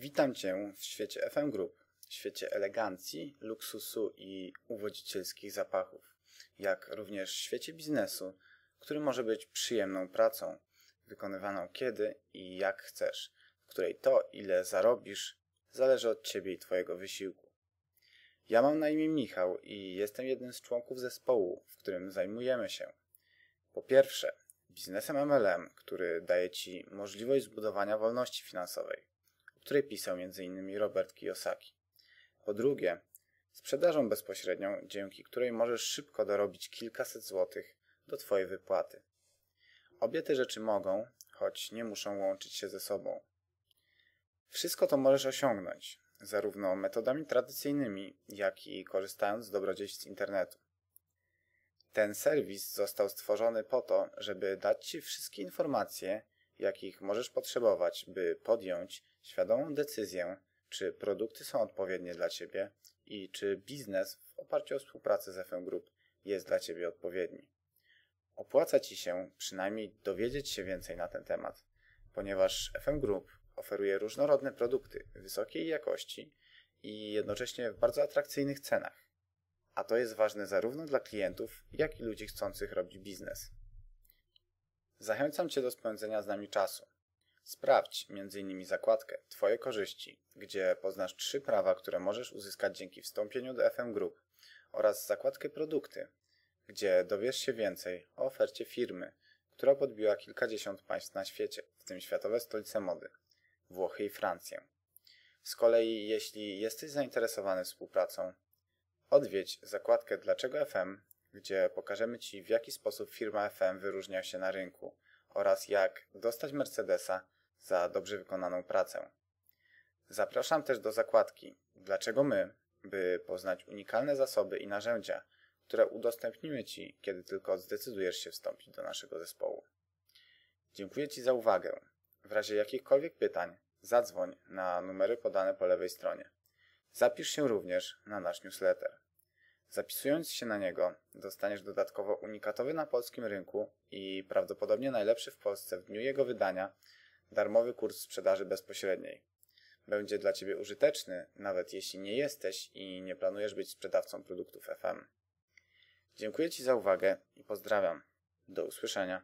Witam Cię w świecie FM Group, świecie elegancji, luksusu i uwodzicielskich zapachów, jak również świecie biznesu, który może być przyjemną pracą, wykonywaną kiedy i jak chcesz, w której to, ile zarobisz, zależy od Ciebie i Twojego wysiłku. Ja mam na imię Michał i jestem jednym z członków zespołu, w którym zajmujemy się. Po pierwsze, biznesem MLM, który daje Ci możliwość zbudowania wolności finansowej, o której pisał m.in. Robert Kiyosaki. Po drugie, sprzedażą bezpośrednią, dzięki której możesz szybko dorobić kilkaset złotych do Twojej wypłaty. Obie te rzeczy mogą, choć nie muszą łączyć się ze sobą. Wszystko to możesz osiągnąć, zarówno metodami tradycyjnymi, jak i korzystając z dobrodziejstw internetu. Ten serwis został stworzony po to, żeby dać Ci wszystkie informacje, jakich możesz potrzebować, by podjąć świadomą decyzję, czy produkty są odpowiednie dla Ciebie i czy biznes w oparciu o współpracę z FM Group jest dla Ciebie odpowiedni. Opłaca Ci się przynajmniej dowiedzieć się więcej na ten temat, ponieważ FM Group oferuje różnorodne produkty wysokiej jakości i jednocześnie w bardzo atrakcyjnych cenach. A to jest ważne zarówno dla klientów, jak i ludzi chcących robić biznes. Zachęcam Cię do spędzenia z nami czasu. Sprawdź m.in. zakładkę Twoje korzyści, gdzie poznasz trzy prawa, które możesz uzyskać dzięki wstąpieniu do FM Group oraz zakładkę produkty, gdzie dowiesz się więcej o ofercie firmy, która podbiła kilkadziesiąt państw na świecie, w tym światowe stolice mody, Włochy i Francję. Z kolei, jeśli jesteś zainteresowany współpracą, odwiedź zakładkę Dlaczego FM, gdzie pokażemy Ci w jaki sposób firma FM wyróżnia się na rynku oraz jak dostać Mercedesa za dobrze wykonaną pracę. Zapraszam też do zakładki Dlaczego my, by poznać unikalne zasoby i narzędzia, które udostępnimy Ci, kiedy tylko zdecydujesz się wstąpić do naszego zespołu. Dziękuję Ci za uwagę. W razie jakichkolwiek pytań zadzwoń na numery podane po lewej stronie. Zapisz się również na nasz newsletter. Zapisując się na niego, dostaniesz dodatkowo unikatowy na polskim rynku i prawdopodobnie najlepszy w Polsce w dniu jego wydania darmowy kurs sprzedaży bezpośredniej. Będzie dla Ciebie użyteczny, nawet jeśli nie jesteś i nie planujesz być sprzedawcą produktów FM. Dziękuję Ci za uwagę i pozdrawiam. Do usłyszenia.